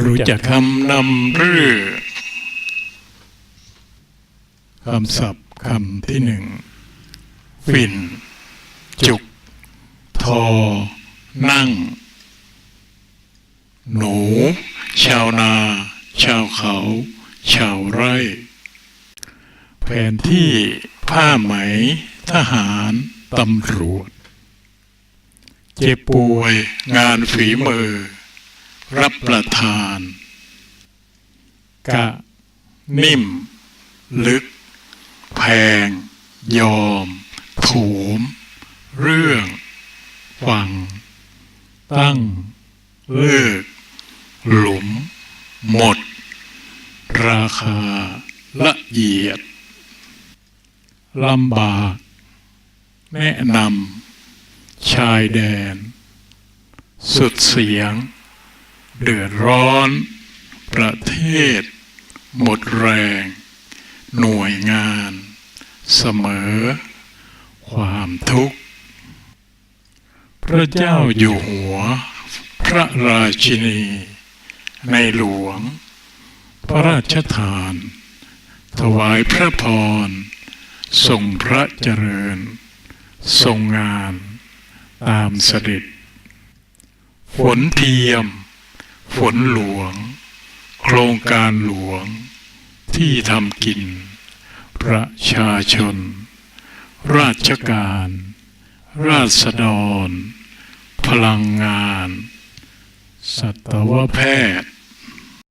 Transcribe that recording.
รู้จักคำนำเรื่อคำศัพท์คำที่หนึ่งฝิ่น จุก ทอ นั่ง หนู ชาวนา ชาวเขา ชาวไร่ แผนที่ผ้าไหม ทหารตำรวจ เจ็บป่วยงานฝีมือ รับประทาน กะ นิ่ม ลึก แพง ยอม โถม เรื่อง ฟัง ตั้ง เลิก หลุม หมด ราคา ละเอียดลำบาก แนะนำ ชายแดน สุดเสียง เดือดร้อน ประเทศ หมดแรง หน่วยงาน เสมอ ความทุกข์ พระเจ้าอยู่หัว พระราชินี ในหลวง พระราชทาน ถวายพระพรทรงพระเจริญ ทรงงาน ตามเสด็จฝนเทียม ฝนหลวง โครงการหลวง ที่ทำกิน ประชาชน ราชการ ราษฎร พลังงาน สัตวแพทย์